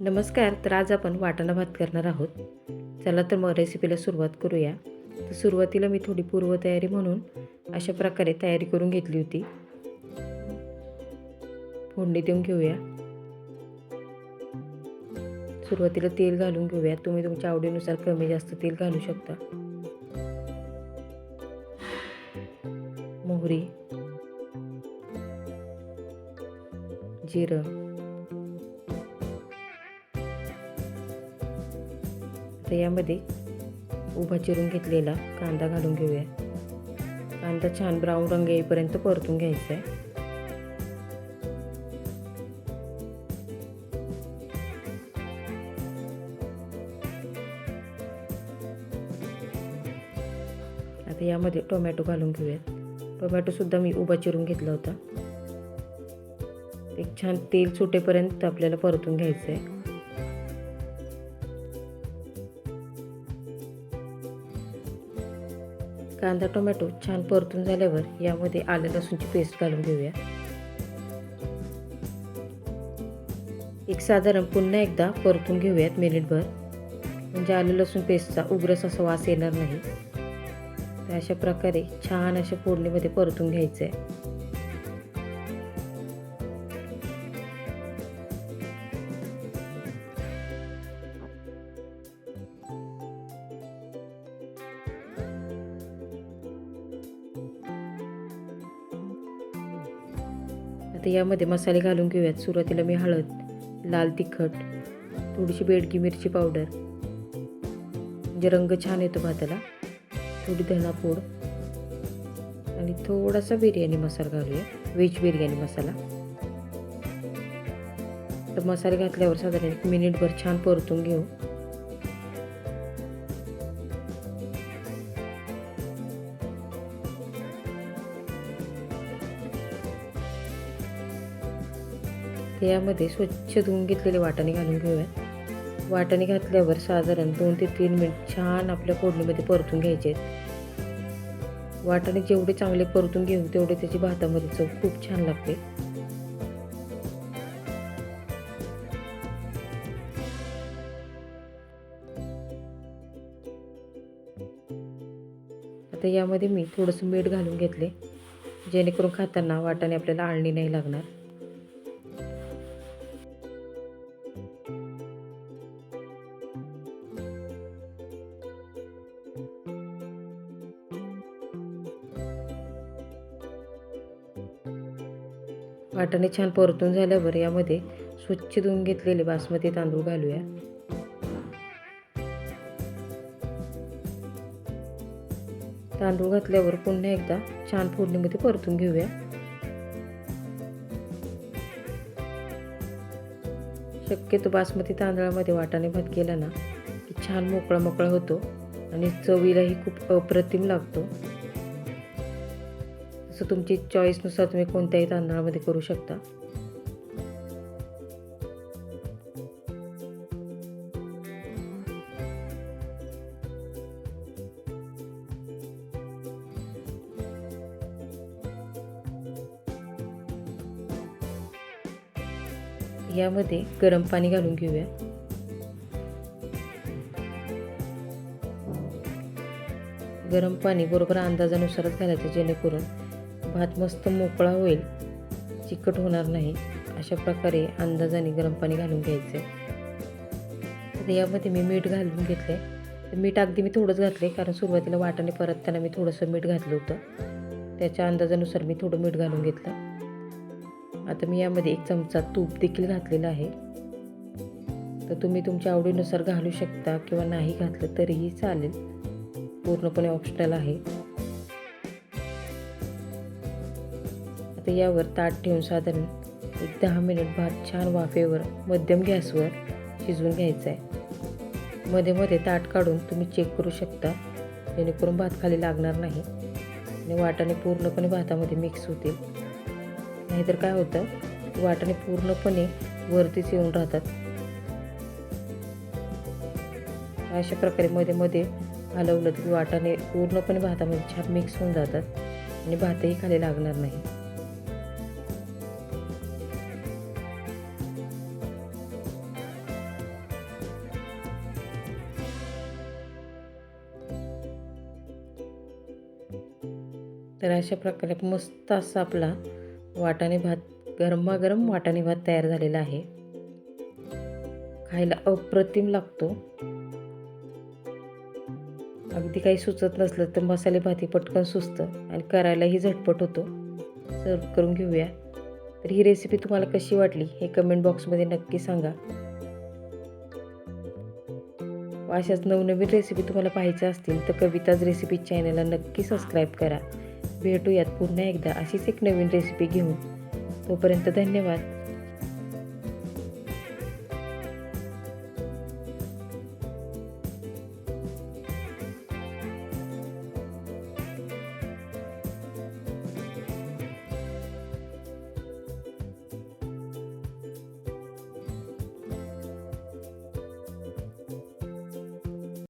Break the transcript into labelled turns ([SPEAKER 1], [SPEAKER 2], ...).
[SPEAKER 1] नमस्कार तर आज आपण वाटाणा भात करणार आहोत. चला तर मग रेसिपीला सुरुवात करूया. तर सुरुवातीला मी थोडी पूर्वतयारी म्हणून अशा प्रकारे तयारी करून घेतली होती. फोडणी देऊन घेऊया. सुरुवातीला तेल घालून घेऊया. तुम्ही तुमच्या आवडीनुसार कमी जास्त तेल घालू शकता. मोहरी जिरं आता यामध्ये उभा चिरून घेतलेला कांदा घालून घेऊया. कांदा छान ब्राऊन रंग येईपर्यंत परतून घ्यायचा आहे आता यामध्ये टोमॅटो घालून घेऊयात टोमॅटोसुद्धा मी उभा चिरून घेतला होता. एक छान तेल सुटेपर्यंत आपल्याला परतून घ्यायचं आहे कांदा टोमॅटो छान परतून झाल्यावर यामध्ये आलं लसूणची पेस्ट घालून घेऊया. एक साधारण पुन्हा एकदा परतून घेऊयात मिनिटभर. म्हणजे आलं लसूण पेस्टचा उग्रस असा वास येणार नाही. तर अशा प्रकारे छान अशा फोडणीमध्ये परतून घ्यायचं आहे आता यामध्ये मसाले घालून घेऊयात. सुरुवातीला मी हळद लाल तिखट थोडीशी बेडगी मिरची पावडर. म्हणजे रंग छान येतो भाताला. थोडी धणापूड आणि थोडासा बिर्याणी मसाला घालूया व्हेज बिर्याणी मसाला. तर मसाले घातल्यावर साधारण एक मिनिटभर छान परतून घेऊ. तर यामध्ये स्वच्छ धुवून घेतलेले वाटाणे घालून घेऊयात वाटाणे घातल्यावर साधारण दोन ते तीन मिनिट छान आपल्या फोडणीमध्ये परतून घ्यायचे. आहेत वाटाणे जेवढे चांगले परतून घेऊ तेवढे त्याची भातामध्ये चव खूप छान लागते. आता यामध्ये मी थोडंसं मीठ घालून घेतले. जेणेकरून खाताना वाटाणे आपल्याला आळणी नाही लागणार. वाटाणे छान परतून झाल्यावर यामध्ये स्वच्छ धुवून घेतलेले बासमती तांदूळ घालूया. तांदूळ घातल्यावर पुन्हा एकदा छान फोडणीमध्ये परतून घेऊया. शक्यतो बासमती तांदळामध्ये वाटाणे भात केला ना की छान मोकळा मोकळा होतो आणि चवीलाही खूप अप्रतिम लागतो. तसं तुमची चॉईसनुसार तुम्ही कोणत्याही तांदळामध्ये करू शकता. यामध्ये गरम पाणी घालून घेऊया. गरम पाणी बरोबर अंदाजानुसारच घालायचं जेणेकरून भात मस्त मोकळा होईल. चिकट होणार नाही. अशा प्रकारे अंदाजाने गरम पाणी घालून घ्यायचं. आहे यामध्ये मी मीठ घालून घेतले तर मीठ अगदी मी थोडंच घातले कारण सुरुवातीला वाटाणे परतताना मी थोडंसं मीठ घातलं होतं. त्याच्या अंदाजानुसार मी थोडं मीठ घालून घेतलं. आता मी यामध्ये एक चमचा तूप देखील घातलेला आहे. तर तुम्ही तुमच्या आवडीनुसार घालू शकता किंवा नाही घातलं तरीही चालेल. पूर्णपणे ऑप्शनल आहे. यावर ताट ठेवून साधारण एक दहा मिनिट भात छान वाफेवर मध्यम गॅसवर शिजवून घ्यायचा आहे. मध्ये मध्ये ताट काढून तुम्ही चेक करू शकता जेणेकरून भात खाली लागणार नाही आणि वाटाणे पूर्णपणे भातामध्ये मिक्स होतील. नाहीतर काय होतं वाटाणे पूर्णपणे वरतीच येऊन राहतात. अशा प्रकारे मध्ये मध्ये हलवलं तर वाटाणे पूर्णपणे भातामध्ये छान मिक्स होऊन जातात आणि भातही खाली लागणार नाही. तर अशा प्रकारे मस्त असा आपला वाटाणे भात गरमागरम वाटाणे भात तयार झालेला आहे. खायला अप्रतिम लागतो. अगदी काही सुचत नसलं तर मसाले भाती पटकन सुचतं आणि करायलाही झटपट होतो. सर्व करून घेऊया. तर ही रेसिपी तुम्हाला कशी वाटली हे कमेंट बॉक्समध्ये नक्की सांगा. अशाच नवनवीन रेसिपी तुम्हाला पाहायच्या असतील तर कविताज रेसिपी चॅनलला नक्की सबस्क्राईब करा. भेटूयात पुन्हा एकदा अशीच एक नवीन रेसिपी घेऊन. तोपर्यंत धन्यवाद.